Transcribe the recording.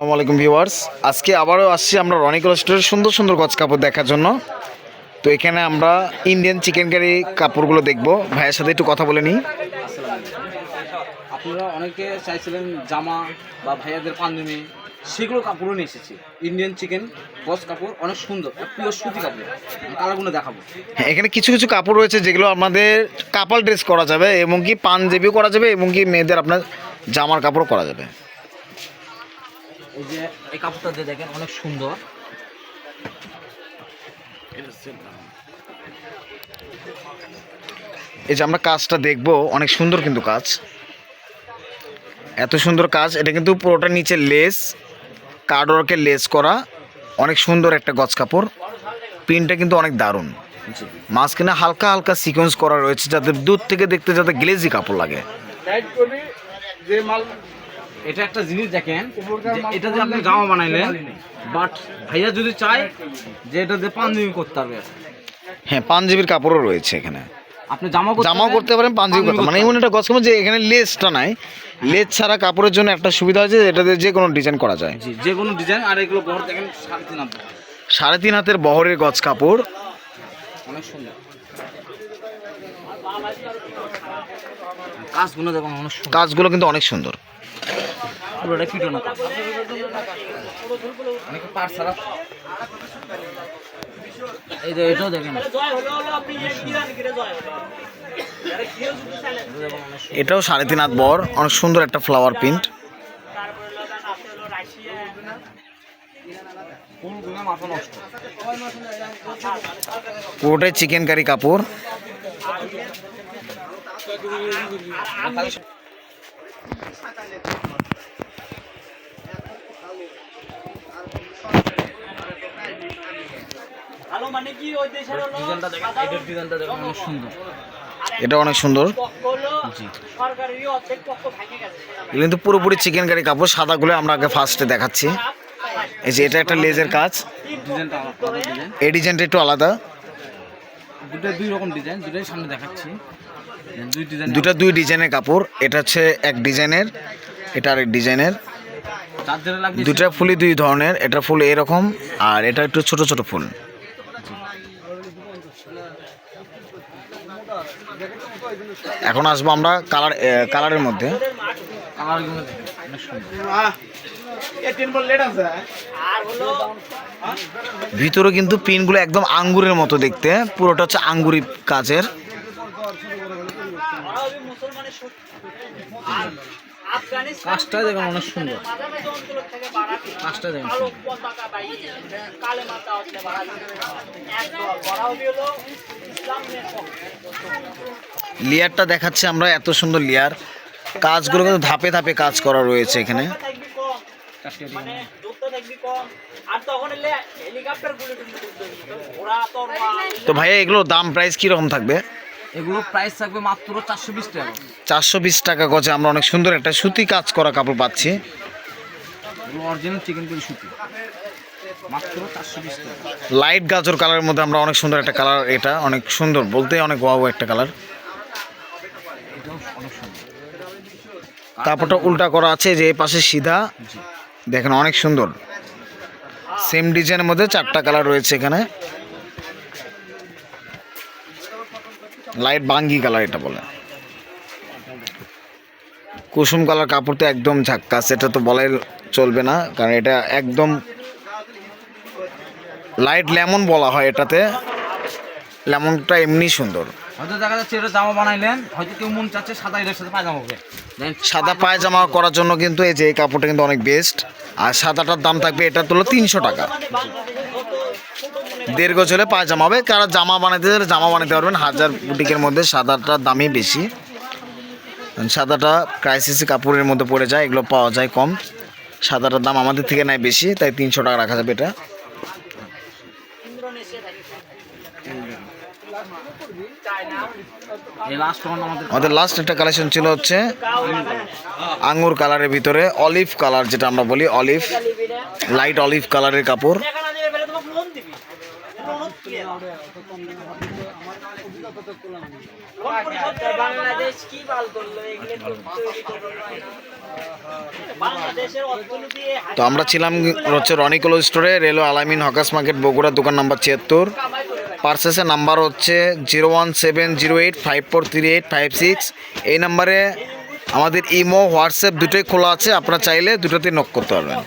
আসসালামু আলাইকুম ভিউয়ার্স। আজকে আবারও আসছি আমরা রনিক স্টোরের সুন্দর সুন্দর গজ কাপড় দেখার জন্য। তো এখানে আমরা ইন্ডিয়ান চিকেন কারি কাপড়গুলো দেখব। ভাইয়ের সাথে একটু কথা বলে নিই। আপনারা অনেকে চাইছিলেন জামা বা ভাইয়াদের পাঞ্জাবি সেগুলো কাপড়ও নিয়ে এসেছি। ইন্ডিয়ান চিকেন গস কাপড় অনেক সুন্দর পিওর সুতি কাপড়। কালারগুলো দেখাবো। হ্যাঁ এখানে কিছু কিছু কাপড় রয়েছে যেগুলো আমাদের কাপাল ড্রেস করা যাবে এবং কি পাঞ্জাবিও করা যাবে এবং কি মেয়েদের আপনার জামার কাপড় করা যাবে। এই যে এই কাপড়টা দিয়ে দেখেন অনেক সুন্দর। এই যে আমরা কাজটা দেখব অনেক সুন্দর কিন্তু কাজ। এত সুন্দর কাজ এটা কিন্তু পুরোটা নিচে লেস কার্ডওয়ার্কে লেস করা অনেক সুন্দর একটা গজ কাপড়। প্রিন্টটা কিন্তু অনেক দারুণ। মাঝখানে হালকা হালকা সিকোয়েন্স করা রয়েছে যাতে দূর থেকে দেখতে যাতে গ্লেজি কাপড় লাগে। এটা একটা জিনিস দেখেন এটা যে আপনি জামা বানাইলেন বাট ভাইয়া যদি চায় যে এটা দিয়ে পাঞ্জাবি করতে পারবে। হ্যাঁ পাঞ্জাবির কাপড়ও রয়েছে এখানে। আপনি জামা করতে জামাও করতে পারেন পাঞ্জাবি করতে মানে এমন একটা গছ কাপড় যে এখানে লেসটা নাই। লেস ছাড়া কাপড়ের জন্য একটা সুবিধা আছে এটাতে যে কোনো ডিজাইন করা যায়। জি যে কোনো ডিজাইন আর এগুলো বড় দেখেন সাড়ে তিন হাত সাড়ে তিন হাতের বহরের গজ কাপড়। অনেক সুন্দর। কাজগুলো দেখুন অনেক কাজগুলো কিন্তু অনেক সুন্দর। পুরোটা পার ছাড়া এই যে এটাও দেখেন। এটাও সাড়ে তিন হাত বর অনেক সুন্দর একটা ফ্লাওয়ার প্রিন্ট নষ্ট। পুরোটাই চিকেন কারি কাপড় ডিজাইনটা দেখেন এটার ডিজাইনটা দেখেন অনেক সুন্দর এটা অনেক সুন্দর। কিন্তু পুরোপুরি চিকেন কারি কাপড় সাদাগুলো আমরা আগে ফার্স্টে দেখাচ্ছি। এই যে এটা একটা লেজের কাজ। এই ডিজাইনটা একটু আলাদা। দুটো দুই রকম ডিজাইন দুটোই সামনে দেখাচ্ছি। দুটা দুই ডিজাইনের কাপড় এটা হচ্ছে এক ডিজাইনের এটা আরেক ডিজাইনের। দুটা ফুলই দুই ধরনের এটা ফুল এরকম আর এটা একটু ছোট ছোট ফুল। এখন আসব আমরা কালার কালারের মধ্যে। ভিতরে কিন্তু পিনগুলো একদম আঙ্গুরের মতো দেখতে। পুরোটা হচ্ছে আঙ্গুরি কাজের কাজটা দেখুন অনেক সুন্দর। কাজটা দেখেন। লেয়ারটা দেখাচ্ছে আমরা, এত সুন্দর লেয়ার। কাজগুলো কিন্তু ধাপে ধাপে কাজ করা রয়েছে এখানে। তো ভাইয়া, এগুলোর দাম প্রাইস কীরকম থাকবে? এগুলো প্রাইস থাকবে মাত্র চারশো বিশ টাকা। চারশো বিশ টাকা গজে আমরা অনেক সুন্দর একটা সুতি কাজ করা কাপড় পাচ্ছি। এগুলো অরিজিনাল চিকেন করে সুতি। মাত্র চারশো বিশ টাকা। লাইট গাজর কালারের মধ্যে আমরা অনেক সুন্দর একটা কালার এটা অনেক সুন্দর বলতে অনেক ওয়াও একটা কালার কাপড়টা উল্টা করা আছে যে পাশে সিধা। দেখেন অনেক সুন্দর। সেম ডিজাইনের মধ্যে চারটা কালার রয়েছে এখানে। লাইট বাঙ্গি কালার এটা বলে। কুসুম কালার কাপড় তো একদম ঝাক্কা সেটা তো বলাই চলবে না কারণ এটা একদম লাইট লেমন বলা হয় এটাতে। লেমনটা এমনি সুন্দর। হয়তো দেখা যাচ্ছে এটা জামা বানাইলেন হয়তো কেউ মন চাচ্ছে সাদা এটার সাথে পায়জামা হবে সাদা পায়জামা করার জন্য কিন্তু এই যে এই কাপড়টা কিন্তু অনেক বেস্ট আর সাদাটার দাম থাকবে এটা তুলো তিনশো টাকা। দেড় গজ হলে পায়জামা হবে। কারা জামা বানাতে চাইলে জামা বানাতে পারবেন। হাজার বুটিকের মধ্যে সাদাটার দামই বেশি। সাদাটা ক্রাইসিসি কাপড়ের মধ্যে পড়ে যায়, এগুলো পাওয়া যায় কম। সাদাটার দাম আমাদের থেকে নেয় বেশি, তাই তিনশো টাকা রাখা যাবে এটা। আমাদের লাস্ট একটা কালেকশন ছিল হচ্ছে আঙ্গুর কালারের ভিতরে অলিভ কালার যেটা আমরা বলি অলিভ লাইট অলিভ কালারের কাপড়। বাংলাদেশ কি বাল করল? তো আমরা ছিলাম হচ্ছে রনিকোলো স্টোরে, রেলওয়ে আলামিন হকাস মার্কেট, বগুড়া, দোকান নাম্বার ছিয়াত্তর। পার্সেসের নাম্বার হচ্ছে zero one seven zero eight five four three eight five six. এই নাম্বারে আমাদের ইমো, হোয়াটসঅ্যাপ দুটোই খোলা আছে, আপনারা চাইলে দুটোতেই নক করতে পারবেন।